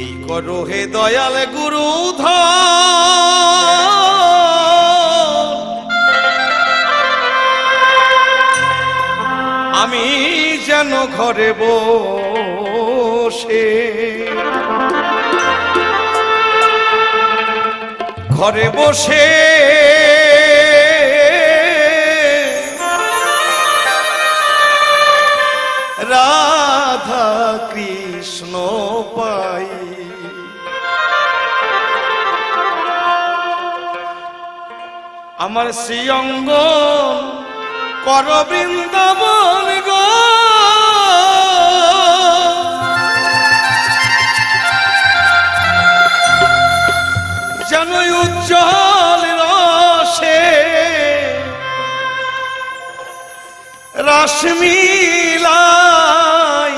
এই করো হে দয়াল গুরু আমি যেন ঘরে বসে ঘরে বসে রাধা কৃষ্ণ পাই। আমার শ্রীঅঙ্গ কর বৃন্দাবন গো। যেন উজ্জ্বল রসে রশ্মিলাই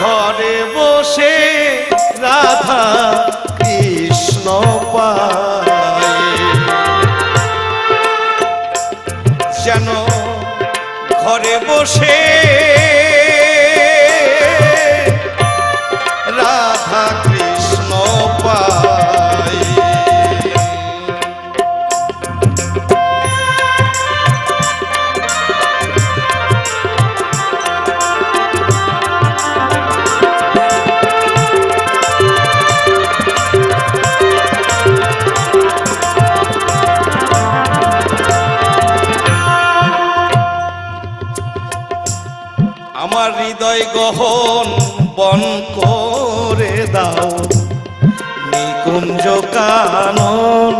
ঘরে বসে রাধা কৃষ্ণ পায় যেন ঘরে বসে গহন বন করে দাও। নিকুঞ্জ কানন।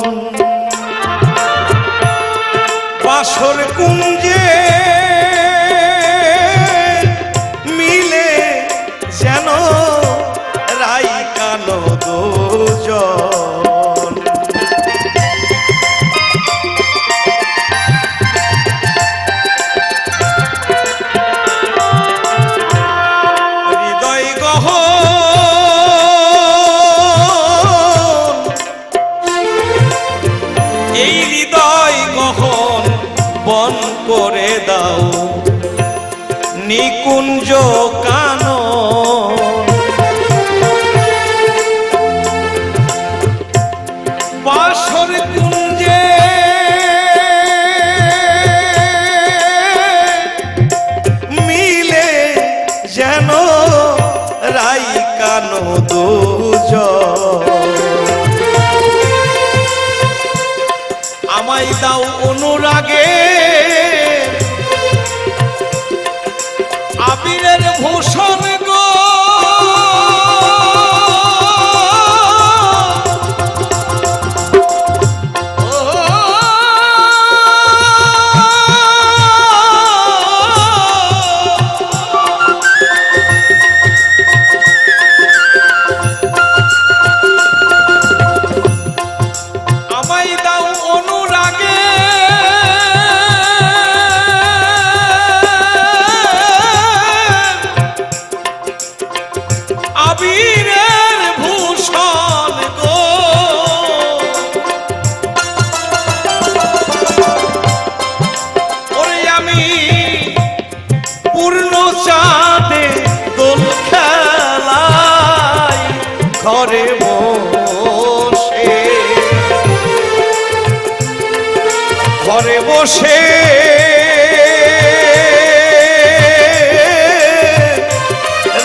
বাসর কুঞ্জে নিকুঞ্জ কান কুঞ্জে মিলে যেন রাই কানো আমায় দাও অনুরাগে আবিরের ঘরে বসে। ঘরে বসে।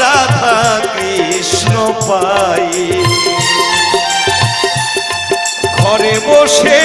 রাধা কৃষ্ণ পাই ঘরে বসে।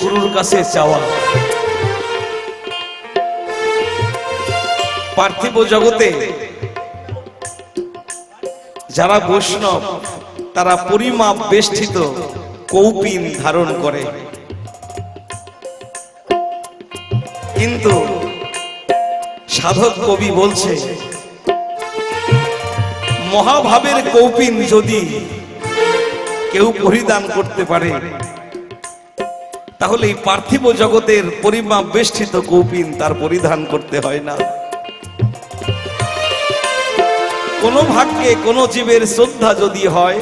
গুরুর কাছে চাওয়া পার্থিব জগতে যারা বৈষ্ণব, তারা পরিমাপ বেষ্টিত কৌপিন ধারণ করে। কিন্তু সাধক কবি বলছে, মহাভাবের কৌপিন যদি কেউ পরিধান করতে পারে তাহলে এই পার্থিব জগতের পরিমাপ বেষ্টিত কৌপিন তার পরিধান করতে হয় না। কোন ভাগ্যে কোন জীবের শ্রদ্ধা যদি হয়,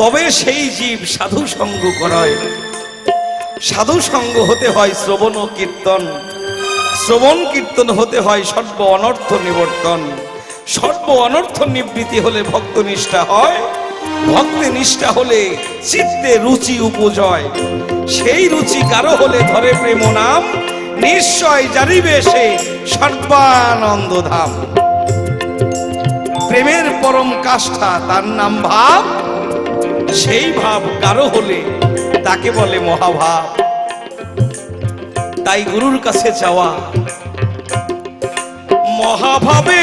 তবে সেই জীব সাধু সঙ্গ করায়। সাধু সঙ্গ হতে হয় শ্রবণ কীর্তন। শ্রবণ কীর্তন হতে হয় সর্ব অনর্থ নিবর্তন। সর্ব অনর্থ নিবৃত্তি হলে ভক্ত নিষ্ঠা হয়। ভক্তি নিষ্ঠা হলে চিত্তে রুচি উপজয়। সেই রুচি কারও হলে ধরে প্রেম নাম নিশ্চয় জানিবে সে সর্বানন্দ ধাম প্রেমের পরম কাষ্ঠা, তার নাম ভাব। সেই ভাব কারও হলে তাকে বলে মহাভাব। তাই গুরুর কাছে যাওয়া মহাভাবে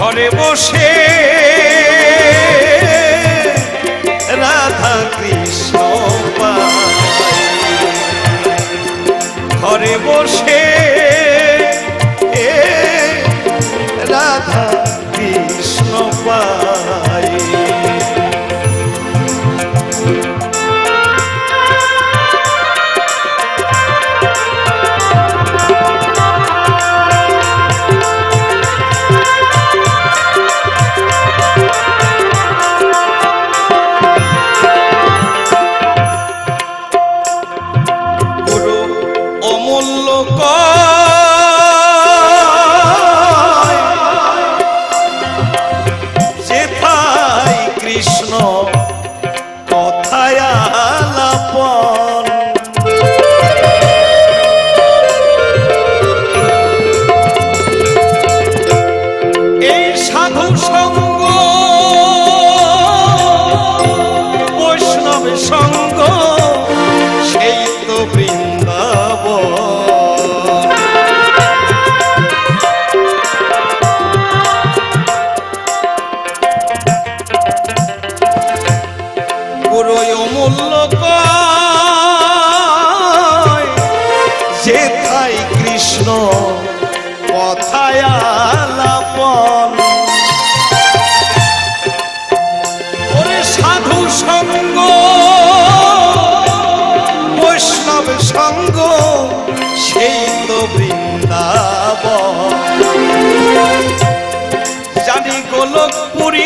ঘরে বসে রাধা কৃষ্ণ ঘরে বসে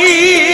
aí